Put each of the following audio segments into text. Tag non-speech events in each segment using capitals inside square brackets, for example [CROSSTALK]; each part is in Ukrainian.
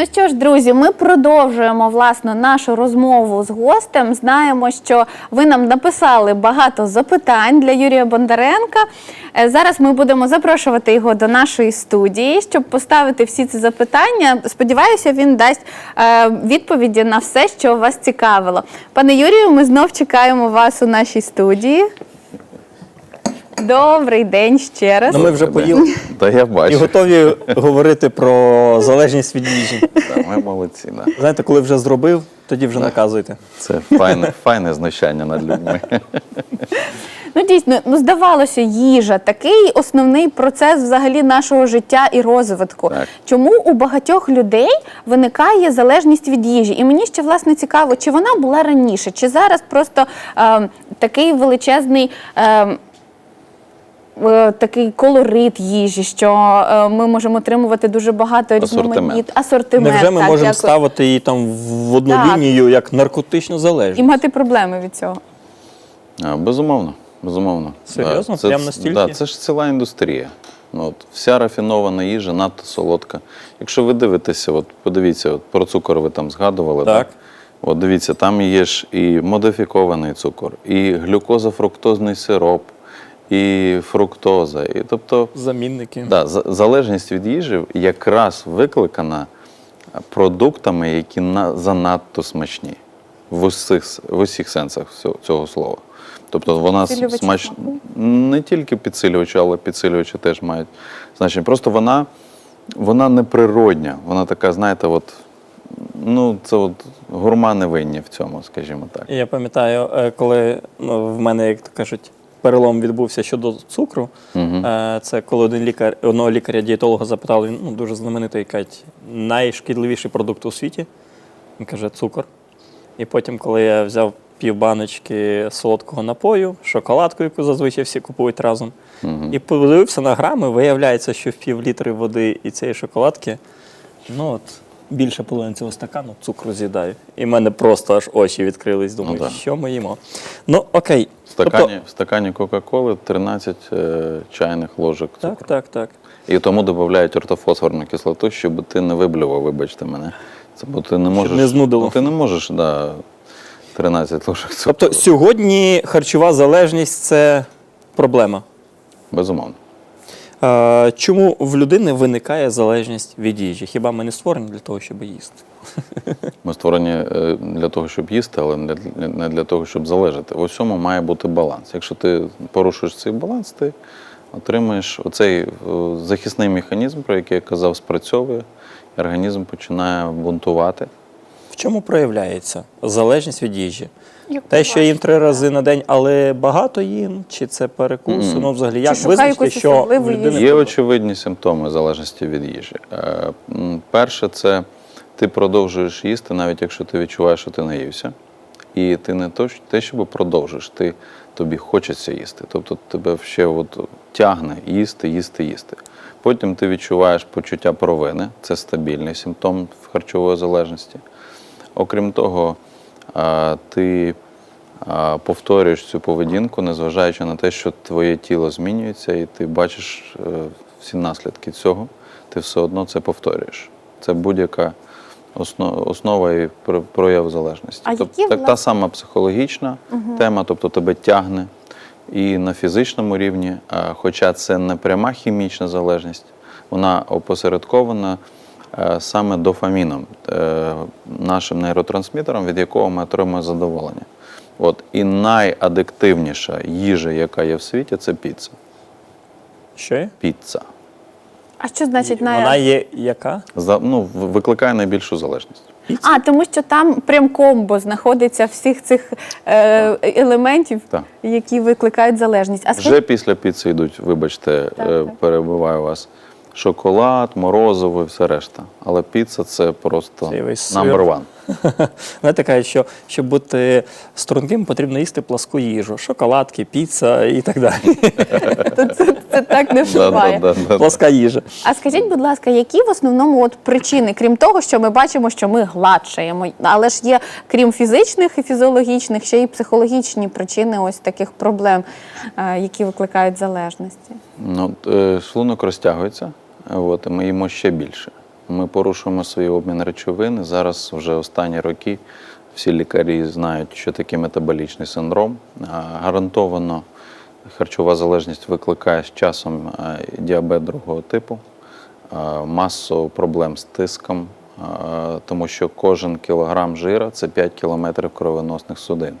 Ну що ж, друзі, ми продовжуємо власне нашу розмову з гостем. Знаємо, що ви нам написали багато запитань для Юрія Бондаренка. Е, Зараз ми будемо запрошувати його до нашої студії, щоб поставити всі ці запитання. Сподіваюся, він дасть е, відповіді на все, що вас цікавило. Пане Юрію, ми знов чекаємо вас у нашій студії. Добрий день ще раз. Ну, ми вже поїли. Та я і бачу. готові говорити про залежність від їжі. Та, ми молодці. Да. Знаєте, коли вже зробив, тоді вже наказуйте. Це файне, файне знущання над людьми. Ну дійсно, ну здавалося, їжа такий основний процес взагалі нашого життя і розвитку. Так. Чому у багатьох людей виникає залежність від їжі? І мені ще власне цікаво, чи вона була раніше, чи зараз просто е, такий величезний. Е, е, Такий колорит їжі, що е, ми можемо отримувати дуже багато різноманітних асортимент. Невже ми так, можемо дякую. ставити її там в одну Так. лінію як наркотичну і мати проблеми від цього? А, Безумовно, безумовно. Серйозно? Да, це, Прям настільки? Да, це ж ціла індустрія. Ну, от, вся рафінована їжа надто солодка. Якщо ви дивитеся, от подивіться, от, про цукор ви там згадували. Так. От дивіться, там є ж і модифікований цукор, і глюкоза-фруктозний сироп, і фруктоза. І, тобто, Замінники. Да, залежність від їжі якраз викликана продуктами, які на, занадто смачні в усіх, в усіх сенсах цього, цього слова. Тобто вона смач... не тільки підсилювачі, але підсилювачі теж мають значення. Просто вона, вона неприродня. Вона така, знаєте, от, ну, це от гурмани винні в цьому, скажімо так. Я пам'ятаю, е, коли ну, в мене, як то кажуть, перелом відбувся щодо цукру. Е, Це коли один лікар, одного лікаря-дієтолога запитали, він ну, дуже знаменитий кажуть, найшкідливіший продукт у світі. Він каже, цукор. І потім, коли я взяв пів баночки солодкого напою, шоколадку, яку зазвичай всі купують разом, Мгм. і подивився на грами, виявляється, що в пів літри води і цієї шоколадки, ну от більше половини цього стакану цукру з'їдаю. І в мене просто аж очі відкрились. Думаю, Ну да. що ми їмо. Ну, окей. В стакані, в стакані Кока-Коли 13 е, чайних ложок цукру. Так, так, так. І тому додають ортофосфорну кислоту, щоб ти не виблював, вибачте мене. Це бо ти не можеш. не знудило. Ну, ти не можеш, да, 13 ложок цукру. Тобто сьогодні харчова залежність це проблема. Безумовно. Е, чому в людини виникає залежність від їжі? Хіба ми не створені для того, щоб їсти? [LAUGHS] Ми створені е, для того, щоб їсти, але не для, того, щоб залежати. В усьому має бути баланс. Якщо ти порушуєш цей баланс, ти отримаєш оцей е, захисний механізм, про який я казав, спрацьовує, і організм починає бунтувати. Чому проявляється залежність від їжі? Як Те, що їм три рази на день, але багато їм, чи це перекус? Мгм. Ну, взагалі, як визначити, що в людини... Є очевидні симптоми залежності від їжі. Е, Перше, це ти продовжуєш їсти, навіть якщо ти відчуваєш, що ти наївся. І ти не то, що- те, щоб продовжиш, ти, тобі хочеться їсти. Тобто тебе ще от тягне їсти, їсти, їсти. Потім ти відчуваєш почуття провини, це стабільний симптом харчової залежності. Окрім того, ти повторюєш цю поведінку, незважаючи на те, що твоє тіло змінюється, і ти бачиш е, всі наслідки цього, ти все одно це повторюєш. Це будь-яка основа і про- прояв залежності. А Тоб- які, так, та сама психологічна тема, тобто тебе тягне і на фізичному рівні, хоча це не пряма хімічна залежність, вона опосередкована саме дофаміном, е, нашим нейротрансмітером, від якого ми отримуємо задоволення. От, і найадиктивніша їжа, яка є в світі, це піца. Що є? Піца. А що значить на Вона є яка? За- ну, викликає найбільшу залежність. А, тому що там прям комбо знаходиться всіх цих е, елементів, Так. які викликають залежність. А Вже після піци йдуть, вибачте, Так, е, так. перебиваю вас. Шоколад, морозиво і все решта. Але піца це просто number one. [LAUGHS] Знаєте, кажуть, що щоб бути струнким, потрібно їсти пласку їжу, шоколадки, піца і так далі. [LAUGHS] то це, це так не впливає. Пласка їжа. А скажіть, будь ласка, які в основному от причини, крім того, що ми бачимо, що ми гладшаємо, але ж є, крім фізичних і фізіологічних, ще й психологічні причини ось таких проблем, е, які викликають залежності. Ну, е, шлунок розтягується, от, і ми їмо ще більше. Ми порушуємо свій обмін речовин. Зараз вже останні роки всі лікарі знають, що таке метаболічний синдром. Гарантовано харчова залежність викликає з часом е, діабет другого типу, е, масу проблем з тиском, е, тому що кожен кілограм жира це 5 кілометрів кровоносних судин.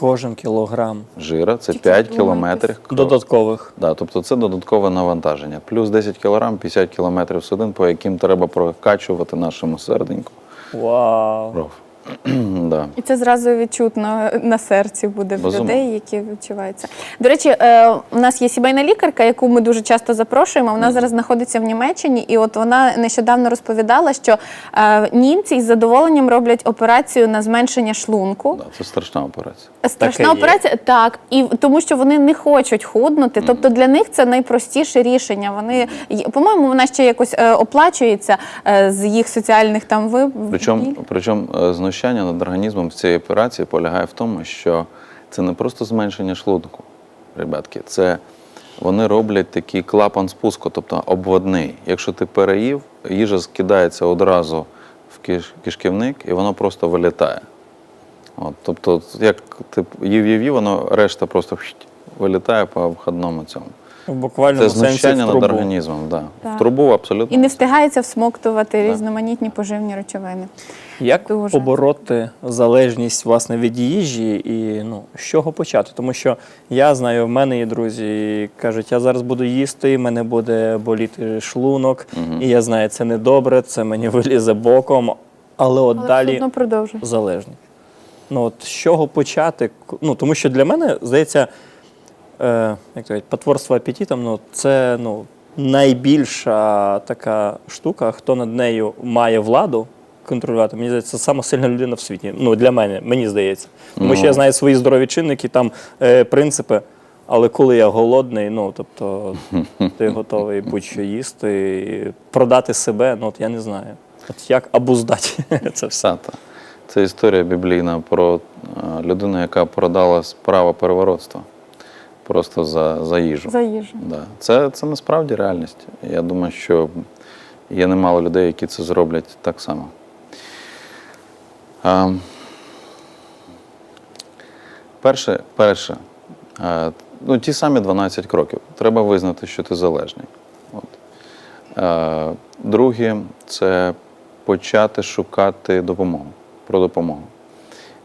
Кожен кілограм Жира це Тільки 5 кілометрів додаткових. Да, тобто це додаткове навантаження. Плюс 10 кілограм, 50 кілометрів судин, по яким треба прокачувати нашому серденьку Вау. кров. [CLEARS THROAT] да. І це зразу відчутно на серці буде в людей, які відчуваються. До речі, е, у нас є сімейна лікарка, яку ми дуже часто запрошуємо. Вона зараз знаходиться в Німеччині, і от вона нещодавно розповідала, що е, німці із задоволенням роблять операцію на зменшення шлунку. Да, це страшна операція. Страшна Таке є. операція, так, і тому що вони не хочуть худнути. Тобто для них це найпростіше рішення. Вони по-моєму, вона ще якось е, оплачується е, з їх соціальних там ви Причому, причому е, знущання над організмом в цій операції полягає в тому, що це не просто зменшення шлунку, ребятки, це вони роблять такий клапан спуску, тобто обводний. Якщо ти переїв, їжа скидається одразу в киш- кишківник і воно просто вилітає. От, тобто, як ти їв їв, їв, воно решта просто вилітає по входному цьому. В буквальному Це сенсі в знущання над трубу. організмом. Да. Так. В трубу абсолютно. і не встигається всмоктувати різноманітні поживні речовини. Як Дуже. побороти залежність власне від їжі і ну з чого почати? Тому що я знаю, в мене є друзі, і кажуть, я зараз буду їсти, в мене буде боліти шлунок, і я знаю, це не добре, це мені [LAUGHS] вилізе боком. Але от Але все далі одно продовжує. залежні. Ну от з чого почати? К- Ну тому що для мене здається, е, як кажуть, потворство апетитом, ну це ну найбільша така штука, хто над нею має владу контролювати. Мені здається, це сама сильна людина в світі. Ну для мене, мені здається. Тому що я знаю свої здорові чинники, там е, принципи. Але коли я голодний, ну тобто [LAUGHS] ти готовий будь-що їсти, і продати себе, ну от я не знаю. От як обуздати [LAUGHS] це все. Сата. Це історія біблійна про е, людину, яка продала право переворотства просто за, за їжу. За їжу. Да. Це, це насправді реальність. Я думаю, що є немало людей, які це зроблять так само. А, перше, перше ну, ті самі 12 кроків. Треба визнати, що ти залежний. От. Друге це почати шукати допомогу про допомогу.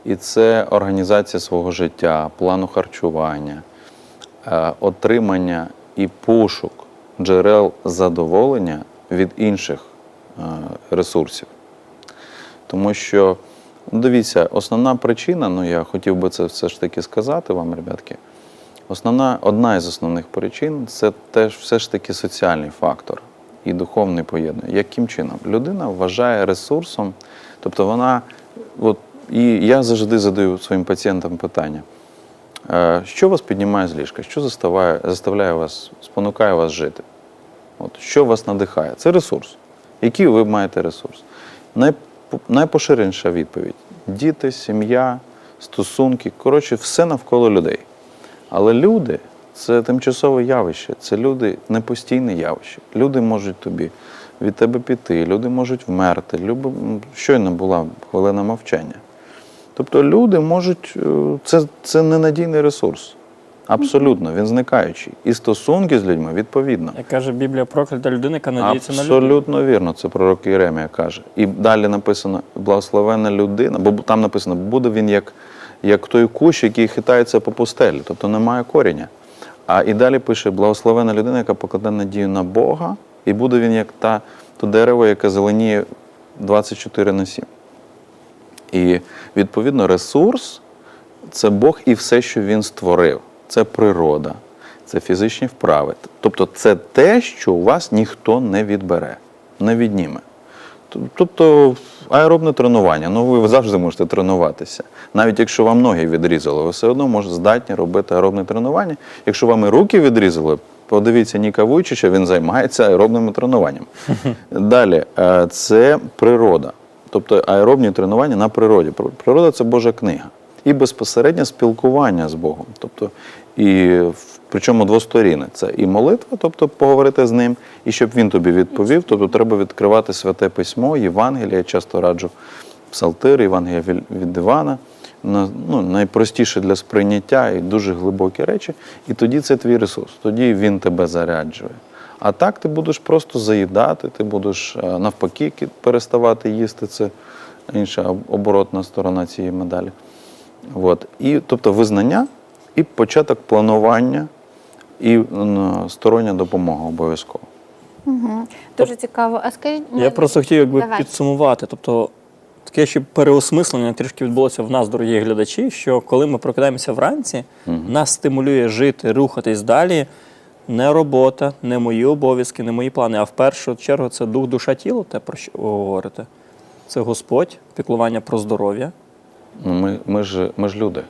І це організація свого життя, плану харчування, отримання і пошук джерел задоволення від інших е, ресурсів. Тому що, ну, дивіться, основна причина, ну я хотів би це все ж таки сказати вам, ребятки, основна, одна із основних причин це теж все ж таки соціальний фактор і духовний поєднання. Яким чином? Людина вважає ресурсом, тобто вона, от, і я завжди задаю своїм пацієнтам питання. Е, Що вас піднімає з ліжка? Що заставляє, заставляє вас, спонукає вас жити? От, що вас надихає? Це ресурс. Який ви маєте ресурс? Найпоширеніша відповідь: діти, сім'я, стосунки, коротше, все навколо людей. Але люди це тимчасове явище, це люди не постійне явище. Люди можуть тобі від тебе піти, люди можуть вмерти. Люби, м, щойно була хвилина мовчання. Тобто люди можуть, е, це, це ненадійний ресурс. Абсолютно, він зникаючий. І стосунки з людьми відповідно. Як каже Біблія, проклята людина, яка надіється на людей. Абсолютно вірно, це пророк Єремія каже. І далі написано благословенна людина, бо там написано, буде він як, як той кущ, який хитається по пустелі, тобто немає коріння. А і далі пише: благословенна людина, яка покладе надію на Бога, і буде він як та, то дерево, яке зеленіє 24 на 7. І відповідно ресурс це Бог і все, що він створив. Це природа, це фізичні вправи. Тобто це те, що у вас ніхто не відбере, не відніме. Тобто аеробне тренування, ну ви завжди можете тренуватися. Навіть якщо вам ноги відрізали, ви все одно можете здатні робити аеробне тренування. Якщо вам і руки відрізали, подивіться Ніка Вуйчича, він займається аеробним тренуванням. [LAUGHS] Далі, е, це природа. Тобто аеробні тренування на природі. Природа це Божа книга. І безпосереднє спілкування з Богом. Тобто І причому двосторінне. Це і молитва, тобто поговорити з ним, і щоб він тобі відповів, тобто треба відкривати святе письмо, Євангелія, я часто раджу псалтир, Євангелія від- Івана. Ну, найпростіше для сприйняття і дуже глибокі речі. І тоді це твій ресурс, тоді він тебе заряджує. А так ти будеш просто заїдати, ти будеш е, навпаки переставати їсти. Це інша оборотна сторона цієї медалі. От. І, тобто визнання і початок планування і стороння допомога обов'язково. Угу. Дуже цікаво. А скажіть, Я просто хотів якби Давай. підсумувати. Тобто таке ще переосмислення трішки відбулося в нас, дорогі глядачі, що коли ми прокидаємося вранці, нас стимулює жити, рухатись далі. Не робота, не мої обов'язки, не мої плани. А в першу чергу це дух, душа, тіло, те, про що ви говорите. Це Господь, піклування про здоров'я. Ну, Ми, ми, ж, ми ж люди,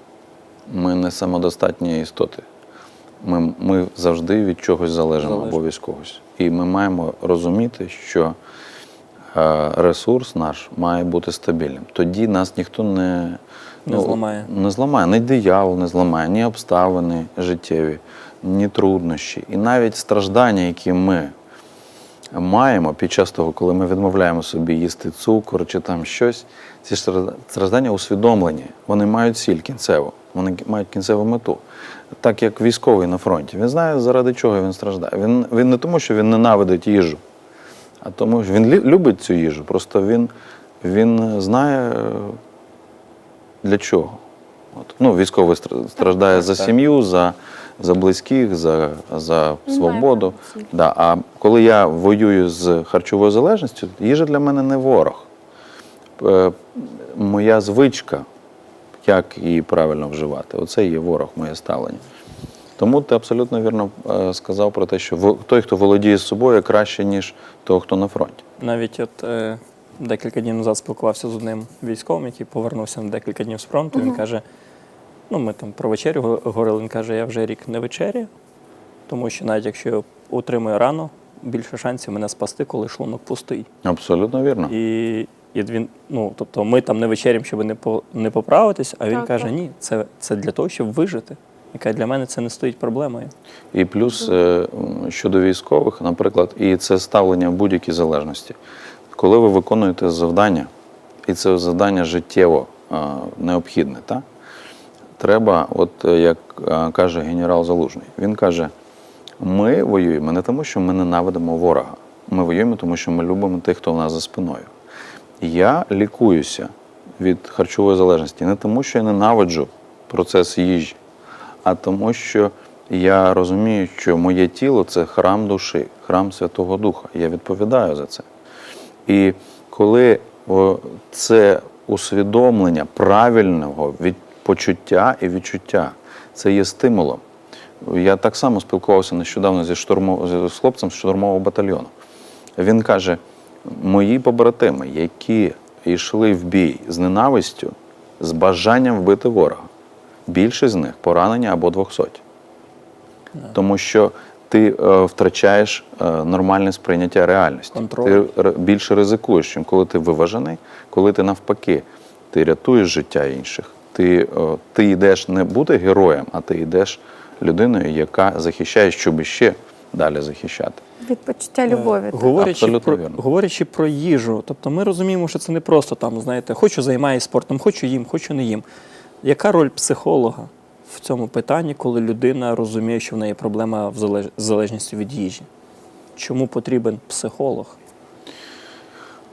ми не самодостатні істоти. Ми, ми завжди від чогось залежимо Залежимо. або від когось. І ми маємо розуміти, що е, ресурс наш має бути стабільним. Тоді нас ніхто не, Не зламає. Не зламає. Ні диявол не зламає, ні обставини життєві, ні труднощі. І навіть страждання, які ми маємо під час того, коли ми відмовляємо собі їсти цукор чи там щось, ці страждання усвідомлені, вони мають ціль кінцеву, вони мають кінцеву мету. Так як військовий на фронті, він знає, заради чого він страждає. Він, він не тому, що він ненавидить їжу, а тому, що він любить цю їжу. Просто він, він знає, для чого. От. Ну, військовий стра- страждає за так. сім'ю, за, за близьких, за, за свободу. Да. А коли я воюю з харчовою залежністю, їжа для мене не ворог. Е, Моя звичка, як її правильно вживати, оце є ворог, моє ставлення. Тому ти абсолютно вірно е, сказав про те, що той, хто володіє собою, краще, ніж того, хто на фронті. Навіть от е, декілька днів назад спілкувався з одним військовим, який повернувся на декілька днів з фронту. Він каже: ну, ми там про вечерю го- говорили, він каже, я вже рік не вечеряю, тому що навіть якщо я утримую рано, більше шансів мене спасти, коли шлунок пустий. Абсолютно вірно. І, і він, ну, тобто ми там не вечеряємо, щоб не, по, не поправитись, а він Так, каже, так. ні, це, це для того, щоб вижити. Яка для мене це не стоїть проблемою. І плюс е, щодо військових, наприклад, і це ставлення в будь-якій залежності. Коли ви виконуєте завдання, і це завдання життєво е, необхідне, та? Треба, от е, як е, каже генерал Залужний, він каже: ми воюємо не тому, що ми ненавидимо ворога. Ми воюємо, тому що ми любимо тих, хто в нас за спиною. Я лікуюся від харчової залежності не тому, що я ненавиджу процес їжі, а тому, що я розумію, що моє тіло це храм душі, храм Святого Духа. Я відповідаю за це. І коли це усвідомлення правильного від почуття і відчуття, це є стимулом. Я так само спілкувався нещодавно зі штурмо, з хлопцем з штурмового батальйону. Він каже: мої побратими, які йшли в бій з ненавистю, з бажанням вбити ворога, більшість з них поранені або двохсоті. Тому що ти е, втрачаєш е, нормальне сприйняття реальності. Контроль. Ти більше ризикуєш, чим коли ти виважений, коли ти навпаки, ти рятуєш життя інших. Ти, е, ти йдеш не бути героєм, а ти йдеш людиною, яка захищає, щоб ще далі захищати. від почуття любові. Говорячи Абсолютно про, вірно. говорячи про їжу, тобто ми розуміємо, що це не просто там, знаєте, хочу займаюся спортом, хочу їм, хочу не їм. Яка роль психолога в цьому питанні, коли людина розуміє, що в неї проблема в залеж... залежністю від їжі? Чому потрібен психолог?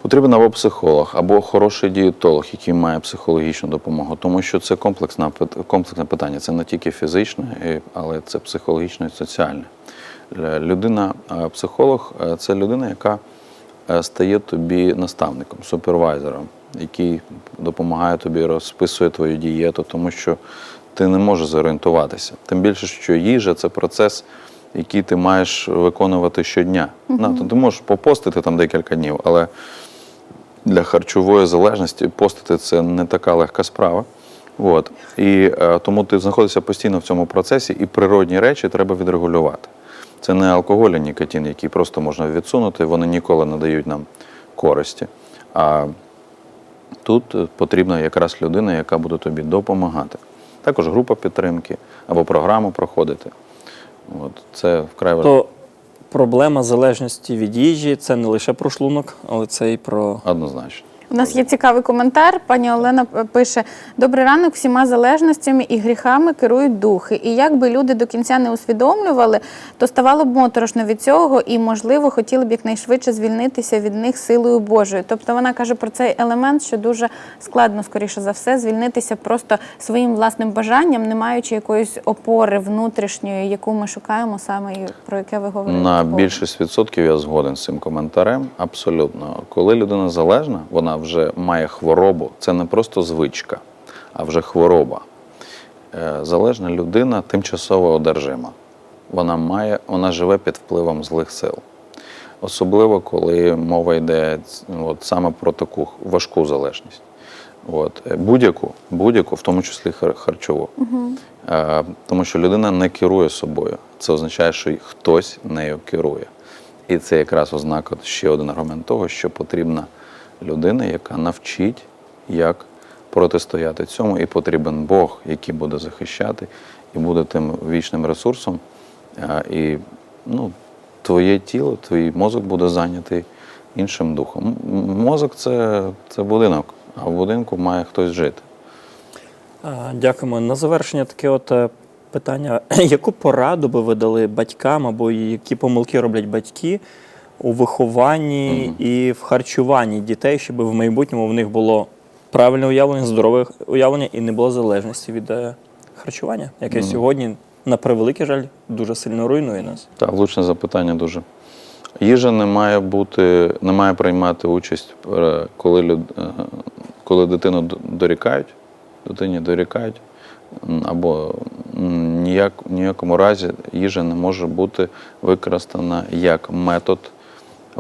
Потрібен або психолог, або хороший дієтолог, який має психологічну допомогу, тому що це комплексне, комплексне питання. Це не тільки фізичне, але це психологічне і соціальне. Е, Людина, е, психолог е, це людина, яка стає тобі наставником, супервайзером, який допомагає тобі, розписує твою дієту, тому що ти не можеш зорієнтуватися. Тим більше, що їжа це процес, який ти маєш виконувати щодня. На, то ти можеш попостити там декілька днів, але для харчової залежності постити це не така легка справа. От. І е, тому ти знаходишся постійно в цьому процесі, і природні речі треба відрегулювати. Це не алкоголь, і нікотин, які просто можна відсунути, вони ніколи не дають нам користі. А тут е, потрібна якраз людина, яка буде тобі допомагати. Також група підтримки або програму проходити. От, це вкрай важливо. Проблема залежності від їжі це не лише про шлунок, але це і про Однозначно. У нас є цікавий коментар. Пані Олена пише: Добрий ранок, всіма залежностями і гріхами керують духи. І якби люди до кінця не усвідомлювали, то ставало б моторошно від цього, і, можливо, хотіли б якнайшвидше звільнитися від них силою Божою. Тобто вона каже про цей елемент, що дуже складно, скоріше за все, звільнитися просто своїм власним бажанням, не маючи якоїсь опори внутрішньої, яку ми шукаємо саме і про яке ви говорите. На більшість відсотків я згоден з цим коментарем. Абсолютно. Коли людина залежна, вона вже має хворобу. Це не просто звичка, а вже хвороба. Е, Залежна людина тимчасово одержима. Вона має, вона живе під впливом злих сил. Особливо, коли мова йде от, саме про таку важку залежність. Е, будь-яку, будь-яку, в тому числі хар- харчову. Е, тому що людина не керує собою. Це означає, що хтось нею керує. І це якраз ознака ще один аргумент того, що потрібна людина, яка навчить, як протистояти цьому, і потрібен Бог, який буде захищати і буде тим вічним ресурсом. Е, І ну, твоє тіло, твій мозок буде зайнятий іншим духом. Мозок це, це будинок, а в будинку має хтось жити. Дякуємо. На завершення таке от е, питання: [CLEARS THROAT] яку пораду би ви дали батькам або які помилки роблять батьки у вихованні і в харчуванні дітей, щоб в майбутньому в них було правильне уявлення, здорове уявлення і не було залежності від е, харчування, яке сьогодні, на превеликий жаль, дуже сильно руйнує нас. Так, влучне запитання дуже. Їжа не має бути, не має приймати участь, е, коли, люд, е, коли дитину дорікають, дитині дорікають, або ніяк, ніякому разі їжа не може бути використана як метод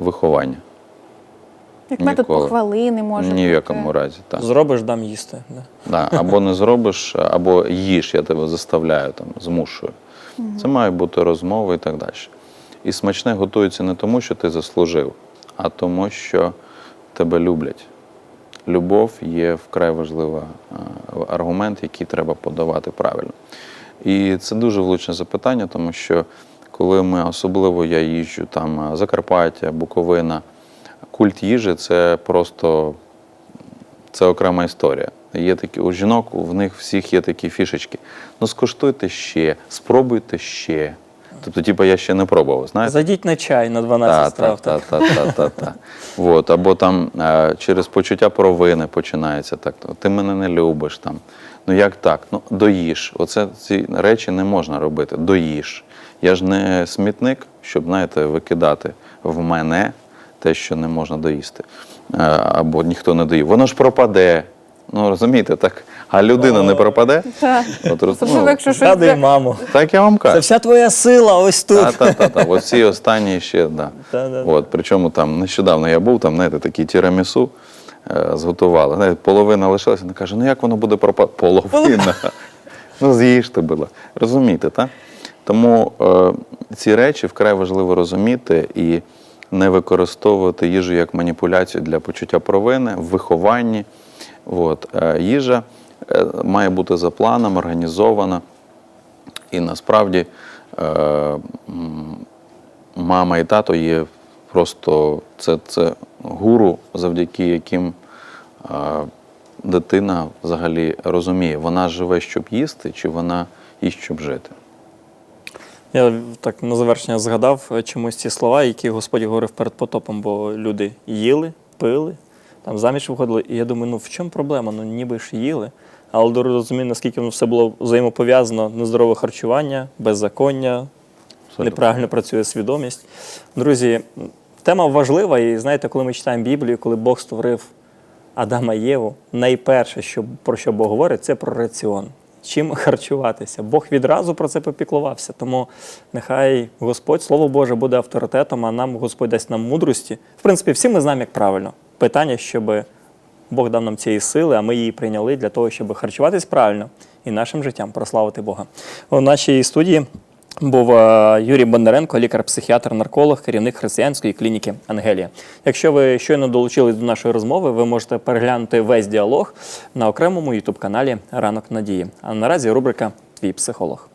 виховання. Як метод Ніколи. похвали не може Ні в бути. якому разі. Так. Зробиш, дам їсти. Да. Да, або не зробиш, або їж, я тебе заставляю, там, змушую. Це має бути розмова і так далі. І смачне готується не тому, що ти заслужив, а тому, що тебе люблять. Любов є вкрай важливий аргумент, який треба подавати правильно. І це дуже влучне запитання, тому що коли ми, особливо я їжджу там Закарпаття, Буковина, культ їжі це просто це окрема історія. Є такі у жінок, в них всіх є такі фішечки. Ну скуштуйте ще, спробуйте ще. Тобто, типу, я ще не пробував, знаєте? Зайдіть на чай на 12 Та, страв. та, так. та, та, та, та. Вот. Або там е, через почуття провини починається так. Ти мене не любиш там. Ну як так? Ну доїж. Оце ці речі не можна робити. Доїж. Я ж не смітник, щоб, знаєте, викидати в мене те, що не можна доїсти. Е, або ніхто не доїв. Воно ж пропаде. Ну розумієте, так. А людина не пропаде. Так. От, ну, якщо щось Згадуй маму. так я вам кажу. Це вся твоя сила ось тут. Та, та, та, та. Оці останні ще, да. От, причому там нещодавно я був, там, знаєте, такі тірамісу е, зготували. Знаєте, половина лишилася, вона каже, ну як воно буде пропадати? Половина. ну з'їжте було. Розумієте, так? Тому е, ці речі вкрай важливо розуміти і не використовувати їжу як маніпуляцію для почуття провини в вихованні. От, е, їжа е, має бути за планом, організована. І насправді е, мама і тато є просто це, це гуру, завдяки яким е, дитина взагалі розуміє, вона живе, щоб їсти, чи вона їсть, щоб жити. Я так на завершення згадав е, чомусь ці слова, які Господь говорив перед потопом, бо люди їли, пили, там заміж виходили. І я думаю, ну в чому проблема? Ну ніби ж їли. Але до розуміння, наскільки воно все було взаємопов'язано, нездорове харчування, беззаконня, неправильно працює свідомість. Друзі, тема важлива, і знаєте, коли ми читаємо Біблію, коли Бог створив Адама і Єву, найперше, що, про що Бог говорить, це про раціон. Чим харчуватися. Бог відразу про це попіклувався. Тому нехай Господь, Слово Боже, буде авторитетом, а нам Господь дасть нам мудрості. В принципі, всі ми знаємо, як правильно. Питання, щоб Бог дав нам цієї сили, а ми її прийняли для того, щоб харчуватись правильно і нашим життям прославити Бога. У нашій студії був е, Юрій Бондаренко, лікар-психіатр, нарколог, керівник християнської клініки Ангелія. Якщо ви щойно долучились до нашої розмови, ви можете переглянути весь діалог на окремому ютуб каналі Ранок Надії. А наразі рубрика Твій психолог.